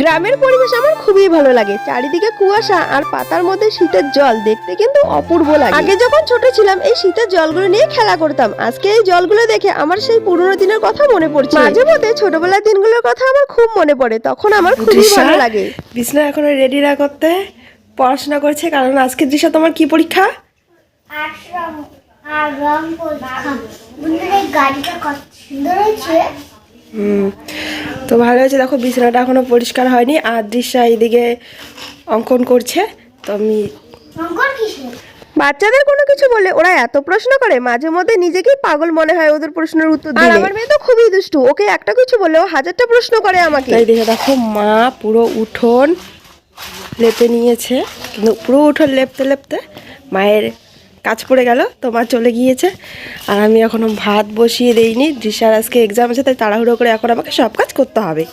গ্রামের পরিবেশ আমার খুবই ভালো লাগে। চারিদিকে কুয়াশা আর পাতার মধ্যে শীতের জল দেখতে কিন্তু অপূর্ব লাগে। আগে যখন ছোট ছিলাম এই শীতের জলগুলো নিয়ে খেলা করতাম। আজকে এই জলগুলো দেখে আমার সেই পুরনো দিনের কথা মনে পড়ছে। মাঝে মধ্যে ছোটবেলার দিনগুলোর কথা আমার খুব মনে পড়ে। তখন আমার খুবই? ভালো লাগে। বিছনা এখনও রেডি না করতে পড়াশোনা করছে কারণ আজকে দৃশ্য তোমার কি পরীক্ষা? আশ্রম আর রং পরীক্ষা। বন্ধুরা গাড়িটা কত সুন্দর হয়েছে। তো ভালো হয়েছে দেখো বিছানাটা এখনও পরিষ্কার হয়নি। আর দৃশ্যা এইদিকে অঙ্কন করছে তো আমি বাচ্চাদের কোনো কিছু বলে ওরা এত প্রশ্ন করে মাঝে মধ্যে নিজেকেই পাগল মনে হয় ওদের প্রশ্নের উত্তর দিলে। আর আমার মেয়ে তো খুবই দুষ্টু ওকে একটা কিছু বললেও হাজারটা প্রশ্ন করে আমাকে। তাই দেখে দেখো মা পুরো উঠোন লেপে নিয়েছে কিন্তু পুরো উঠোন লেপতে লেপতে মায়ের কাজ পড়ে গেল, তোমার চলে গিয়েছে। আর আমি এখনও ভাত বসিয়ে দেইনি দৃশ্যার আজকে এক্সাম আছে, তাই তাড়াহুড়ো করে এখন আমাকে সব কাজ করতে হবে।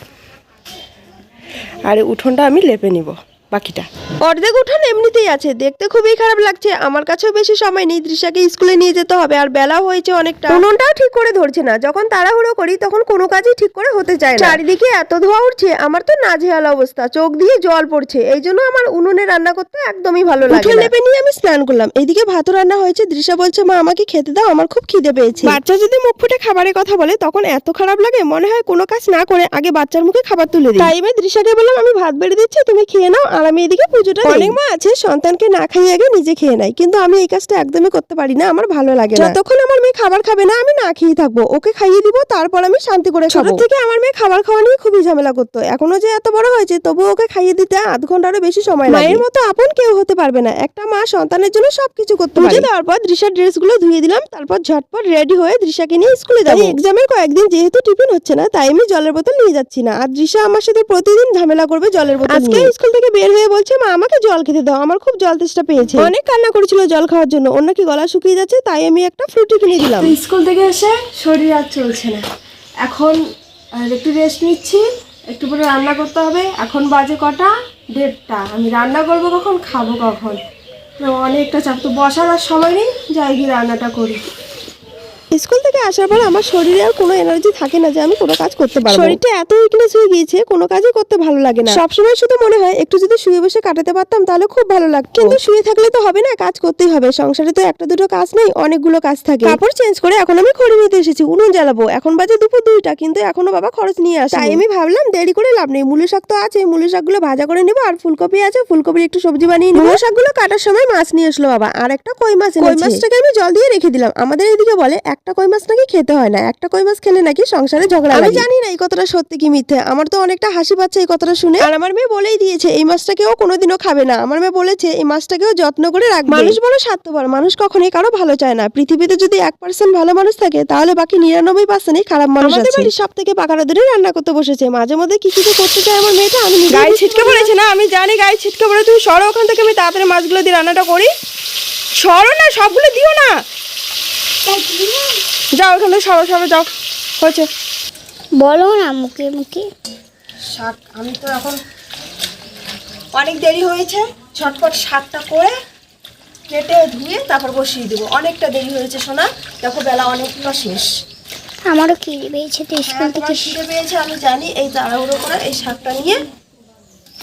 আর উঠোনটা আমি লেপে নিব। বাকিটা। অর্ধেক উঠান এমনিতেই আছে দেখতে খুবই খারাপ লাগছে। আমার কাছেও বেশি সময় নেই দৃশ্যাকে স্কুলে নিয়ে যেতে হবে আর বেলা হয়েছে অনেকটা। উনুনটাও ঠিক করে ধরছে না যখন তাড়াহুড়ো করি তখন কোনো কাজই ঠিক করে হতে চায় না। চারিদিকে এত ধোয়া উঠছে আমার তো নাজেহাল অবস্থা চোখ দিয়ে জল পড়ছে এই জন্য আমার উনুনে রান্না করতে একদমই ভালো লাগে উঠোন লেপে নিয়ে আমি স্নান করলাম এদিকে ভাতও রান্না হয়েছে দৃশ্যা বলছে মা আমাকে খেতে দাও আমার খুব খিদে পেয়েছে। বাচ্চা যদি মুখ ফুটে খাবারের কথা বলে তখন এত খারাপ লাগে মনে হয় কোনো কাজ না করে আগে বাচ্চার মুখে খাবার তুলে দিই। তাই আমি দৃশ্যাকে বললাম আমি ভাত বেড়ে দিচ্ছি তুমি খেয়ে নাও আর আমি এদিকে পুজোটা অনেক মা আছে সন্তানকে না খাইয়ে আগে নিজে খেয়ে নেয়। কিন্তু আমি এই কাজটা একদমই করতে পারি না আমার ভালো লাগে না। যতক্ষণ আমার মেয়ে খাবার খাবে না আমি না খেয়ে থাকব। ওকে খাইয়ে দিব তারপর আমি শান্তি করে খাব। ছোট থেকে আমার মেয়ে খাবার খাওয়া নিয়ে খুবই ঝামেলা করতো। এখনও যে এত বড় হয়েছে তবু ওকে খাইয়ে দিতে আধ ঘন্টারও বেশি সময় লাগে। মায়ের মতো আপন কেউ হতে পারবে না। একটা মা সন্তানের জন্য সবকিছু করতে পারে। দেওয়ার পর দৃশ্যার ড্রেসগুলো ধুয়ে দিলাম তারপর ঝটপট রেডি হয়ে দৃশ্যাকে নিয়ে স্কুলে যাব। এক্সামের কয়েকদিন যেহেতু টিফিন হচ্ছে না তাই আমি জলের বোতল নিয়ে যাচ্ছি না। আর দৃশা আমার সাথে প্রতিদিন ঝামেলা করবে জলের বোতল আজকে স্কুল থেকে বের হয়ে বলছে মা আমাকে জল খেতে দাও আমার খুব জল তেষ্টা পেয়েছে। অনেক কান্না করেছিল জল খাওয়ার জন্য ওর নাকি গলা শুকিয়ে যাচ্ছে তাই আমি একটা ফ্রুটি কিনে দিলাম। স্কুল থেকে এসে শরীর আর চলছে না। এখন আর একটু রেস্ট নিচ্ছি একটু পরে রান্না করতে হবে। এখন বাজে কটা? দেড়টা। আমি রান্না করব কখন? খাব কখন? অনেকটা চাপ। তো বসার আর সময় নেই যাই গিয়ে রান্নাটা করি। স্কুল থেকে আসার পর আমার শরীরে আর কোনো এনার্জি থাকে না যে আমি কোনো কাজ করতে পারব। শরীরটা এত উইকনেস হয়ে গিয়েছে কোনো কাজই করতে ভালো লাগে না। সবসময় শুধু মনে হয় একটু যদি শুয়ে বসে কাটাতে পারতাম তাহলে খুব ভালো লাগতো। কিন্তু শুয়ে থাকলে তো হবে না কাজ করতেই হবে। সংসারে তো একটা দুটো কাজ নেই অনেকগুলো কাজ থাকে। কাপড় চেঞ্জ করে এখন আমি খড়ি নিতে এসেছি উনুন জ্বালাবো। এখন বাজে দুপুর দুইটা কিন্তু এখনও বাবা খরচ নিয়ে আসে তাই আমি ভাবলাম দেরি করে লাভ নেই। মূল শাক তো আছে মূল শাকগুলো ভাজা করে নেব আর ফুলকপি আছে ফুলকপির একটু সবজি বানিয়ে নেব। শাকগুলো কাটার সময় মাছ নিয়ে আসলো বাবা আর একটা কই মাছ কই মাছটাকে আমি জল দিয়ে রেখে দিলাম। আমাদের এদিকে বলে একটা কই মাছ নাকি খেতে হয় না একটা কই মাছ খেলে নাকি সংসারে ঝগড়া আমি জানি না এই কথাটা সত্যি কি মিথ্যে আমার তো অনেকটা হাসি পাচ্ছে এই কথাটা শুনে। আর আমার মেয়ে বলেই দিয়েছে এই মাছটাকেও কোনোদিনও খাবে না। আমার মেয়ে বলেছে এই মাছটাকেও যত্ন করে রাখবে। মানুষ বড় স্বার্থপর মানুষ কখনোই কারও ভালো চায় না। পৃথিবীতে যদি এক পার্সেন্ট ভালো মানুষ থাকে তাহলে বাকি নিরানব্বই পার্সেন্টই খারাপ মানুষ আমাদের বাড়ির সব থেকে পাকারা ধরে রান্না করতে বসেছে। মাঝে মধ্যে কি কিছু করতে চায় আমার মেয়েটা আমি গায়ে ছিটকে। পড়েছে না? আমি জানি গায়ে ছিটকে পড়ে। তুমি সরো ওখান থেকে আমি তাড়াতাড়ি মাছগুলো দিয়ে রান্নাটা করি। সরো না সবগুলো দিও না? যাও ওখান থেকে সরো সরো যাও। হয়েছে। বলো না মুখে মুখে। শাক আমি তো এখন অনেক দেরি হয়েছে ঝটপট শাকটা করে কেটে ধুয়ে তারপর বসিয়ে দেবো। অনেকটা দেরি হয়েছে সোনা। দেখো বেলা অনেকটা শেষ। আমারও খিদে পেয়েছে তো স্কুল হ্যাঁ, থেকে খিদে পেয়েছে আমি জানি। এই তাড়াহুড়ো করে এই শাকটা নিয়ে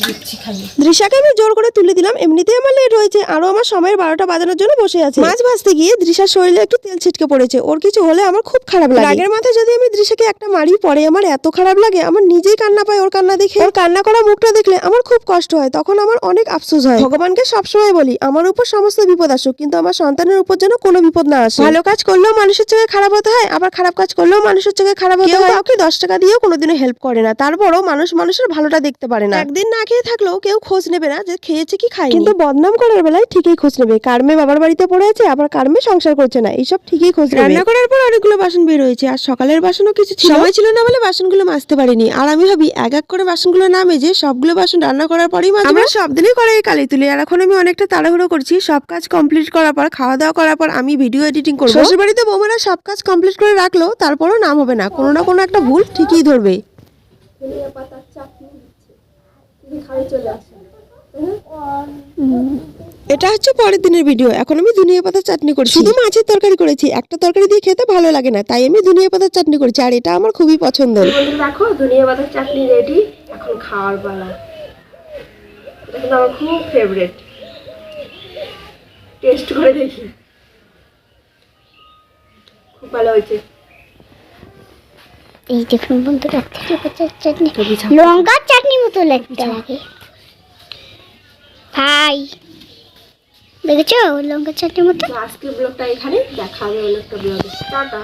দিচ্ছি খালি। দৃশাকে আমি জোর করে তুলে দিলাম। এমনিতেই আমার লেট হয়েছে। আরও আমার সময়ের বারোটা বাজানোর জন্য বসে আছে। মাছ ভাজতে গিয়ে দৃশার শরীরে একটু তেল ছিটকে পড়েছে। ওর কিছু হলে আমার খুব খারাপ লাগে। রাগের মাথায় যদি আমি দৃশাকে একটা মারি পরে আমার এত খারাপ লাগে আমার নিজেই কান্না পায় ওর কান্না দেখে। ওর কান্না করা মুখটা দেখলে আমার খুব কষ্ট হয়। তখন আমার অনেক আফসোস হয়। ভগবানকে সবসময় বলি আমার উপর সমস্ত বিপদ আসুক কিন্তু আমার সন্তানের উপর যেন কোনো বিপদ না আসে। ভালো কাজ করলেও মানুষের চোখে খারাপ হতে হয় আবার খারাপ কাজ করলেও মানুষের চোখে খারাপ হতে হয়। কাউকে দশ টাকা দিয়েও কোনোদিনও হেল্প করে না। তারপরও মানুষ মানুষের ভালোটা দেখতে পারে না। একদিন না খেয়ে থাকলেও কেউ খোঁজ নেবে না যে খেয়েছে কি খায় কিন্তু বদনাম করার বেলায় ঠিকই খোঁজ নেবে। কারমে বাবার বাড়িতে পড়ে আছে আবার কারমে সংসার করছে না এইসব ঠিকই খোঁজ নেবে। রান্না করার পর অনেকগুলো বাসন বের হয়েছে আর সকালের বাসনও কিছু ছিল। সময় ছিল না বলে বাসনগুলো মাজতে পারিনি। আর আমি ভাবি এক এক করে বাসনগুলো না মেজে সবগুলো বাসন রান্না করার পরেই মাজবো। আমরা সব দিনই করাই কালি তুলি আর এখন আমি অনেকটা তাড়াহুড়ো করছি। সব কাজ কমপ্লিট করার পর খাওয়া দাওয়া করার পর আমি ভিডিও এডিটিং করব। শ্বশুর বাড়িতে বৌমারা সব কাজ কমপ্লিট করে রাখল তারপরও নাম হবে না। কোনো না কোনো একটা ভুল ঠিকই ধরবে। এটা হচ্ছে পরের দিনের ভিডিও এখন আমি ধনিয়া পাতার চাটনি করছি। শুধু মাছের তরকারি করেছি। একটা তরকারি দিয়ে খেতে ভালো লাগে না তাই আমি ধনিয়া পাতার চাটনি করেছি। আর এটা আমার খুবই পছন্দের। বন্ধুরা দেখো ধনিয়া পাতার চাটনি রেডি এখন খাওয়ার পালা। এটা আমার খুব ফেভারেট টেস্ট করে দেখি। খুব ভালো হয়েছে। এই দেখুন বন্ধুরা চাটনি লঙ্কার চাটনি মতো লাগছে লাগে। ভাই দেখেছ লঙ্কার চাটনির মতো? আজকে ব্লগটা এখানে দেখা হবে অন্য একটা ব্লগে টাটা।